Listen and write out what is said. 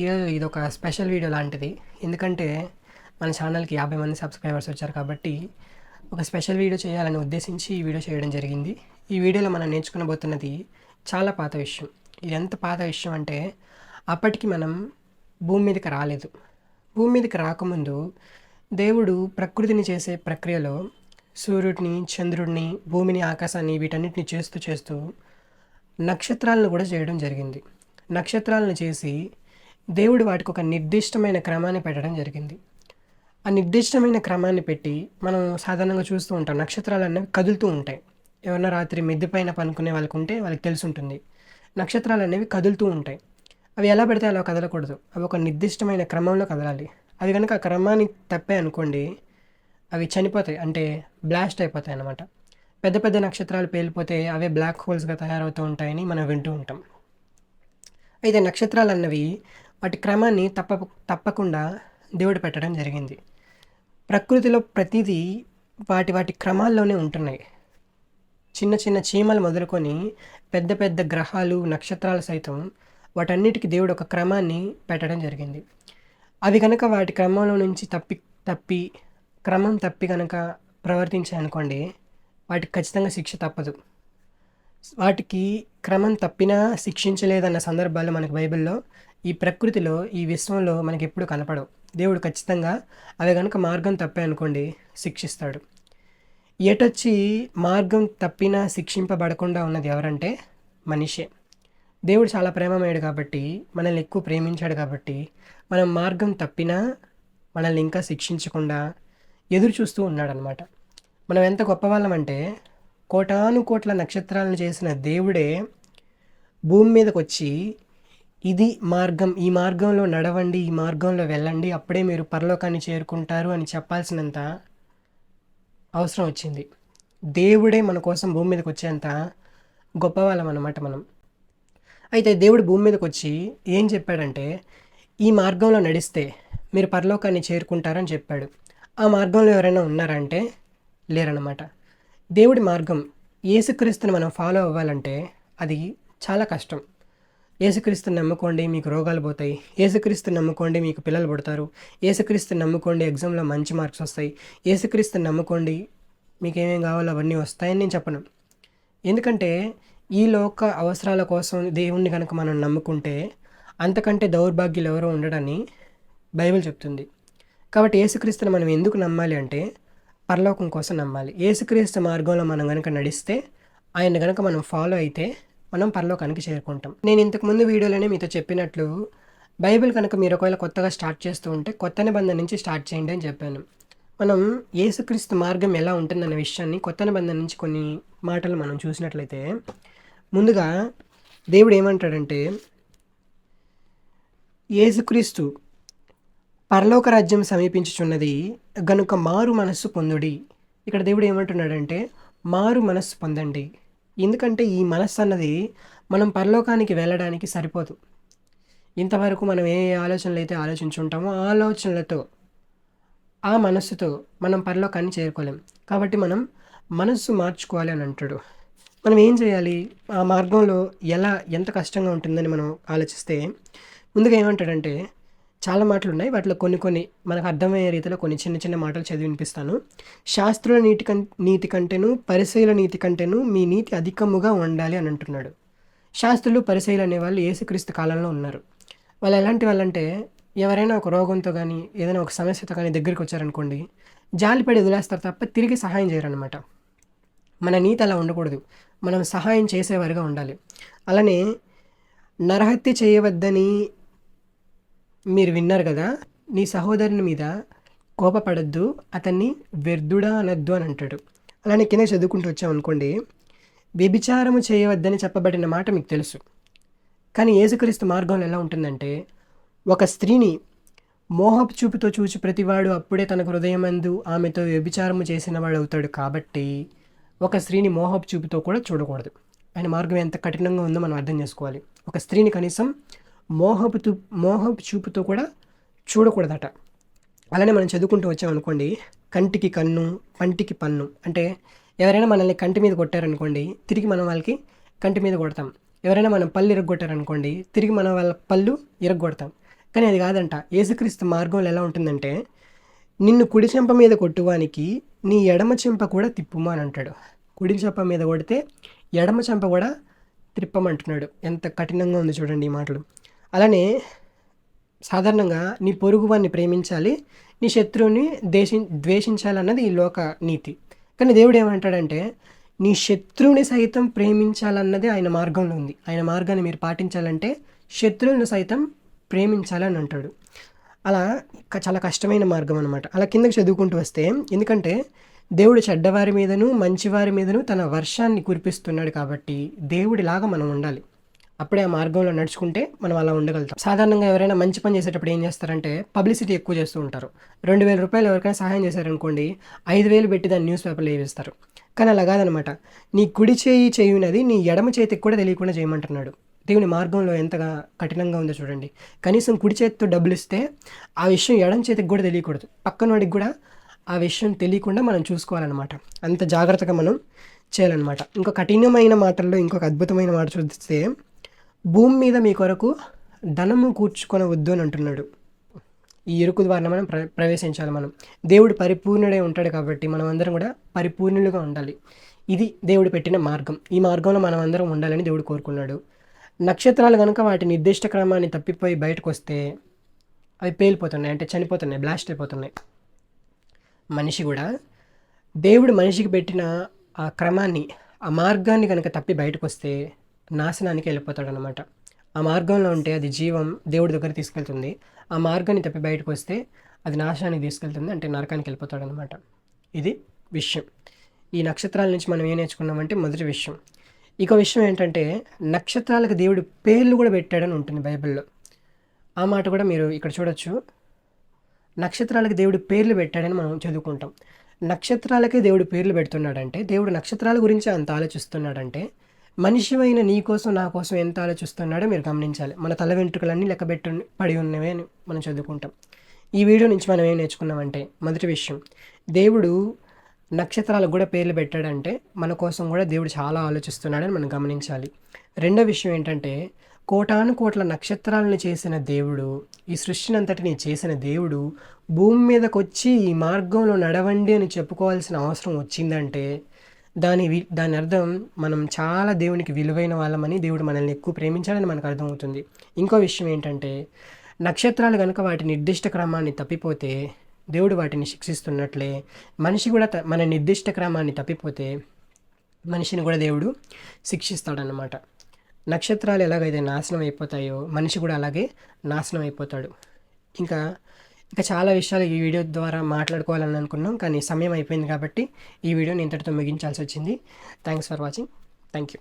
ఈరోజు ఇది ఒక స్పెషల్ వీడియో లాంటిది. ఎందుకంటే మన ఛానల్కి యాభై మంది సబ్స్క్రైబర్స్ వచ్చారు కాబట్టి ఒక స్పెషల్ వీడియో చేయాలని ఉద్దేశించి ఈ వీడియో చేయడం జరిగింది. ఈ వీడియోలో మనం నేర్చుకునబోతున్నది చాలా పాత విషయం. ఇది ఎంత పాత విషయం అంటే అప్పటికి మనం భూమి మీదకి రాలేదు. భూమి మీదకి రాకముందు దేవుడు ప్రకృతిని చేసే ప్రక్రియలో సూర్యుడిని చంద్రుడిని భూమిని ఆకాశాన్ని వీటన్నిటిని చేస్తూ చేస్తూ నక్షత్రాలను కూడా చేయడం జరిగింది. నక్షత్రాలను చేసి దేవుడు వాటికి ఒక నిర్దిష్టమైన క్రమాన్ని పెట్టడం జరిగింది. ఆ నిర్దిష్టమైన క్రమాన్ని పెట్టి మనం సాధారణంగా చూస్తూ ఉంటాం. నక్షత్రాలు అనేవి కదులుతూ ఉంటాయి. ఎవరన్నా రాత్రి మిద్దె పైన పనుకునే వాళ్ళకు ఉంటే వాళ్ళకి తెలిసి ఉంటుంది నక్షత్రాలు అనేవి కదులుతూ ఉంటాయి. అవి ఎలా పెడితే అలా కదలకూడదు. అవి ఒక నిర్దిష్టమైన క్రమంలో కదలాలి. అవి కనుక ఆ క్రమాన్ని తప్పే అనుకోండి అవి చనిపోతాయి. అంటే బ్లాస్ట్ అయిపోతాయి అన్నమాట. పెద్ద పెద్ద నక్షత్రాలు పేలిపోతే అవే బ్లాక్ హోల్స్గా తయారవుతూ ఉంటాయని మనం వింటూ ఉంటాం. అయితే నక్షత్రాలు అన్నవి వాటి క్రమాన్ని తప్ప తప్పకుండా దేవుడు పెట్టడం జరిగింది. ప్రకృతిలో ప్రతిదీ వాటి వాటి క్రమాల్లోనే ఉంటున్నాయి. చిన్న చిన్న చీమలు మొదలుకొని పెద్ద పెద్ద గ్రహాలు నక్షత్రాలు సైతం వాటన్నిటికీ దేవుడు ఒక క్రమాన్ని పెట్టడం జరిగింది. అవి కనుక వాటి క్రమంలో నుంచి తప్పి తప్పి క్రమం తప్పి కనుక ప్రవర్తించాయనుకోండి వాటికి ఖచ్చితంగా శిక్ష తప్పదు. వాటికి క్రమం తప్పినా శిక్షించలేదన్న సందర్భాలు మనకు బైబిల్లో ఈ ప్రకృతిలో ఈ విశ్వంలో మనకి ఎప్పుడు కనపడవు. దేవుడు ఖచ్చితంగా అవి కనుక మార్గం తప్పే అనుకోండి శిక్షిస్తాడు. ఎటొచ్చి మార్గం తప్పినా శిక్షింపబడకుండా ఉన్నది ఎవరంటే మనిషే. దేవుడు చాలా ప్రేమమయ్యాడు కాబట్టి మనల్ని ఎక్కువ ప్రేమించాడు కాబట్టి మనం మార్గం తప్పినా మనల్ని ఇంకా శిక్షించకుండా ఎదురు చూస్తూ ఉన్నాడనమాట. మనం ఎంత గొప్పవాళ్ళం అంటే కోటాను కోట్ల నక్షత్రాలను చేసిన దేవుడే భూమి మీదకి వచ్చి ఇది మార్గం ఈ మార్గంలో నడవండి ఈ మార్గంలో వెళ్ళండి అప్పుడే మీరు పరలోకాన్ని చేరుకుంటారు అని చెప్పాల్సినంత అవసరం వచ్చింది. దేవుడే మన కోసం భూమి మీదకి వచ్చేంత గొప్పవాళ్ళం అన్నమాట మనం. అయితే దేవుడు భూమి మీదకి వచ్చి ఏం చెప్పాడంటే ఈ మార్గంలో నడిస్తే మీరు పరలోకాన్ని చేరుకుంటారని చెప్పాడు. ఆ మార్గంలో ఎవరైనా ఉన్నారంటే లేరన్నమాట. దేవుడి మార్గం ఏసుక్రీస్తుని మనం ఫాలో అవ్వాలంటే అది చాలా కష్టం. ఏసుక్రీస్తుని నమ్ముకోండి మీకు రోగాలు పోతాయి. ఏసుక్రీస్తుని నమ్ముకోండి మీకు పిల్లలు పుడతారు. ఏసుక్రీస్తుని నమ్ముకోండి ఎగ్జామ్లో మంచి మార్క్స్ వస్తాయి. ఏసుక్రీస్తుని నమ్ముకోండి మీకు ఏమేమి కావాలో అవన్నీ వస్తాయని నేను చెప్పను. ఎందుకంటే ఈ లోక అవసరాల కోసం దేవుణ్ణి కనుక మనం నమ్ముకుంటే అంతకంటే దౌర్భాగ్యులు ఎవరో ఉండడని బైబిల్ చెప్తుంది. కాబట్టి ఏసుక్రీస్తుని మనం ఎందుకు నమ్మాలి అంటే పరలోకం కోసం నమ్మాలి. ఏసుక్రీస్తు మార్గంలో మనం కనుక నడిస్తే ఆయన కనుక మనం ఫాలో అయితే మనం పరలోకానికి చేరుకుంటాం. నేను ఇంతకుముందు వీడియోలోనే మీతో చెప్పినట్లు బైబిల్ కనుక మీరు ఒకవేళ కొత్తగా స్టార్ట్ చేస్తూ ఉంటే కొత్త నిబంధన నుంచి స్టార్ట్ చేయండి అని చెప్పాను. మనం ఏసుక్రీస్తు మార్గం ఎలా ఉంటుందన్న విషయాన్ని కొత్త నిబంధన నుంచి కొన్ని మాటలు మనం చూసినట్లయితే ముందుగా దేవుడు ఏమంటాడంటే యేసుక్రీస్తు పరలోక రాజ్యం సమీపించుచున్నది గనుక మారు మనస్సు పొందుడి. ఇక్కడ దేవుడు ఏమంటున్నాడంటే మారు మనస్సు పొందండి. ఎందుకంటే ఈ మనస్సు అన్నది మనం పరలోకానికి వెళ్ళడానికి సరిపోదు. ఇంతవరకు మనం ఏ ఆలోచనలు అయితే ఆలోచించుంటామో ఆ ఆలోచనలతో ఆ మనస్సుతో మనం పరలోకాన్ని చేరుకోలేం. కాబట్టి మనం మనస్సు మార్చుకోవాలి అని అంటాడు. మనం ఏం చేయాలి? ఆ మార్గంలో ఎలా ఎంత కష్టంగా ఉంటుందని మనం ఆలోచిస్తే ముందుగా ఏమంటాడంటే చాలా మాటలు ఉన్నాయి. వాటిలో కొన్ని కొన్ని మనకు అర్థమయ్యే రీతిలో కొన్ని చిన్న చిన్న మాటలు చదివి వినిపిస్తాను. శాస్త్రుల నీతి కం నీతి కంటేను పరిశైల నీతి కంటేను మీ నీతి అధికముగా ఉండాలి అని అంటున్నాడు. శాస్త్రులు పరిశైలు అనేవాళ్ళు ఏసుక్రీస్తు కాలంలో ఉన్నారు. వాళ్ళు ఎలాంటి వాళ్ళంటే ఎవరైనా ఒక రోగంతో కానీ ఏదైనా ఒక సమస్యతో కానీ దగ్గరికి వచ్చారనుకోండి జాలిపడి వదిలేస్తారు తప్ప తిరిగి సహాయం చేయరనమాట మన నీతి అలా ఉండకూడదు. మనం సహాయం చేసేవారుగా ఉండాలి. అలానే నరహత్య చేయవద్దని మీరు విన్నారు కదా నీ సహోదరుని మీద కోపపడద్దు అతన్ని వ్యర్థుడా అనద్దు అని అంటాడు. అలానే కింద చదువుకుంటూ వచ్చామనుకోండి వ్యభిచారము చేయవద్దని చెప్పబడిన మాట మీకు తెలుసు. కానీ యేసుక్రీస్తు మార్గంలో ఎలా ఉంటుందంటే ఒక స్త్రీని మోహపు చూపుతో చూచి ప్రతివాడు అప్పుడే తన హృదయమందు ఆమెతో వ్యభిచారము చేసిన వాడు అవుతాడు కాబట్టి ఒక స్త్రీని మోహపు చూపుతో కూడా చూడకూడదు. ఆయన మార్గం ఎంత కఠినంగా ఉందో మనం అర్థం చేసుకోవాలి. ఒక స్త్రీని కనీసం మోహపు తూ మోహపు చూపుతో కూడా చూడకూడదట. అలానే మనం చదువుకుంటూ వచ్చామనుకోండి కంటికి కన్ను పంటికి పన్ను అంటే ఎవరైనా మనల్ని కంటి మీద కొట్టారనుకోండి తిరిగి మనం వాళ్ళకి కంటి మీద కొడతాం. ఎవరైనా మనం పళ్ళు ఇరగొట్టారనుకోండి తిరిగి మనం వాళ్ళ పళ్ళు ఇరగొడతాం కానీ అది కాదంట. యేసుక్రీస్తు మార్గంలో ఎలా ఉంటుందంటే నిన్ను కుడి చెంప మీద కొట్టువానికి నీ ఎడమ చెంప కూడా తిప్పుమా అని అంటాడు. కుడి చెంప మీద కొడితే ఎడమ చెంప కూడా త్రిప్పమంటున్నాడు ఎంత కఠినంగా ఉంది చూడండి ఈ మాటలు. అలానే సాధారణంగా నీ పొరుగు వారిని ప్రేమించాలి నీ శత్రువుని దేశి ద్వేషించాలన్నది ఈ లోక నీతి. కానీ దేవుడు ఏమంటాడంటే నీ శత్రువుని సైతం ప్రేమించాలన్నది ఆయన మార్గంలో ఉంది. ఆయన మార్గాన్ని మీరు పాటించాలంటే శత్రువుని సైతం ప్రేమించాలని అంటాడు. అలా చాలా కష్టమైన మార్గం అనమాట అలా కిందకి చదువుకుంటూ వస్తే ఎందుకంటే దేవుడు చెడ్డవారి మీదను మంచివారి మీదను తన వర్షాన్ని కురిపిస్తున్నాడు కాబట్టి దేవుడిలాగా మనం ఉండాలి. అప్పుడే ఆ మార్గంలో నడుచుకుంటే మనం అలా ఉండగలుగుతాం. సాధారణంగా ఎవరైనా మంచి పని చేసేటప్పుడు ఏం చేస్తారంటే పబ్లిసిటీ ఎక్కువ చేస్తూ ఉంటారు. రెండు వేల రూపాయలు ఎవరికైనా సహాయం చేశారనుకోండి ఐదు వేలు పెట్టి దాన్ని న్యూస్ పేపర్లో వేయిస్తారు కానీ అలా కాదనమాట. నీ కుడి చేయి చేయునది నీ ఎడమ చేతికి కూడా తెలియకుండా చేయమంటున్నాడు. దేవుని మార్గంలో ఎంతగా కఠినంగా ఉందో చూడండి. కనీసం కుడి చేతితో డబ్బులు ఇస్తే ఆ విషయం ఎడమ చేతికి కూడా తెలియకూడదు. పక్కనోడికి కూడా ఆ విషయం తెలియకుండా మనం చూసుకోవాలన్నమాట. అంత జాగ్రత్తగా మనం చేయాలన్నమాట. ఇంకో కఠినమైన మాటల్లో ఇంకొక అద్భుతమైన మాట చూస్తే భూమి మీద మీ కొరకు ధనము కూర్చుకొనవద్దు అని అంటున్నాడు. ఈ ఇరుకు ద్వారా మనం ప్ర ప్రవేశించాలి మనం. దేవుడు పరిపూర్ణుడే ఉంటాడు కాబట్టి మనం అందరం కూడా పరిపూర్ణులుగా ఉండాలి. ఇది దేవుడు పెట్టిన మార్గం. ఈ మార్గంలో మనం అందరం ఉండాలని దేవుడు కోరుకున్నాడు. నక్షత్రాలు కనుక వాటి నిర్దిష్ట క్రమాన్ని తప్పిపోయి బయటకు వస్తే అవి పేలిపోతున్నాయి అంటే చనిపోతున్నాయి బ్లాస్ట్ అయిపోతున్నాయి. మనిషి కూడా దేవుడు మనిషికి పెట్టిన ఆ క్రమాన్ని ఆ మార్గాన్ని కనుక తప్పి బయటకు వస్తే నాశనానికి వెళ్ళిపోతాడు అనమాట ఆ మార్గంలో ఉంటే అది జీవం దేవుడి దగ్గర తీసుకెళ్తుంది. ఆ మార్గాన్ని తప్పి బయటకు వస్తే అది నాశనానికి తీసుకెళ్తుంది అంటే నరకానికి వెళ్ళిపోతాడు అనమాట ఇది విషయం. ఈ నక్షత్రాల నుంచి మనం ఏం నేర్చుకున్నామంటే మొదటి విషయం. ఇక విషయం ఏంటంటే నక్షత్రాలకు దేవుడు పేర్లు కూడా పెట్టాడని ఉంటుంది బైబిల్లో. ఆ మాట కూడా మీరు ఇక్కడ చూడొచ్చు. నక్షత్రాలకు దేవుడు పేర్లు పెట్టాడని మనం చదువుకుంటాం. నక్షత్రాలకే దేవుడు పేర్లు పెడుతున్నాడంటే దేవుడు నక్షత్రాల గురించి అంత ఆలోచిస్తున్నాడంటే మనిషివైన నీ కోసం నా కోసం ఎంత ఆలోచిస్తున్నాడో మీరు గమనించాలి. మన తల వెంట్రుకలన్నీ లెక్కబెట్టు పడి ఉన్నవే అని మనం చదువుకుంటాం. ఈ వీడియో నుంచి మనం ఏం నేర్చుకున్నామంటే మొదటి విషయం. దేవుడు నక్షత్రాలకు కూడా పేర్లు పెట్టాడంటే మన కోసం కూడా దేవుడు చాలా ఆలోచిస్తున్నాడని మనం గమనించాలి. రెండో విషయం ఏంటంటే కోటాను కోట్ల నక్షత్రాలను చేసిన దేవుడు ఈ సృష్టిని అంతటిని చేసిన దేవుడు భూమి మీదకొచ్చి ఈ మార్గంలో నడవండి అని చెప్పుకోవాల్సిన అవసరం వచ్చిందంటే దాని వి- దాని అర్థం మనం చాలా దేవునికి విలువైన వాళ్ళమని దేవుడు మనల్ని ఎక్కువ ప్రేమించాలని మనకు అర్థమవుతుంది. ఇంకో విషయం ఏంటంటే నక్షత్రాలు కనుక వాటి నిర్దిష్ట క్రమాన్ని తప్పిపోతే దేవుడు వాటిని శిక్షిస్తున్నట్లే మనిషి కూడా త- మన నిర్దిష్ట క్రమాన్ని తప్పిపోతే మనిషిని కూడా దేవుడు శిక్షిస్తాడన్నమాట. నక్షత్రాలు ఎలాగైతే నాశనం అయిపోతాయో మనిషి కూడా అలాగే నాశనం అయిపోతాడు. ఇంకా ఇంకా చాలా విషయాలు ఈ వీడియో ద్వారా మాట్లాడుకోవాలని అనుకున్నాం కానీ సమయం అయిపోయింది కాబట్టి ఈ వీడియోని ఇంతటితో ముగించాల్సి వచ్చింది. Thanks for watching thank you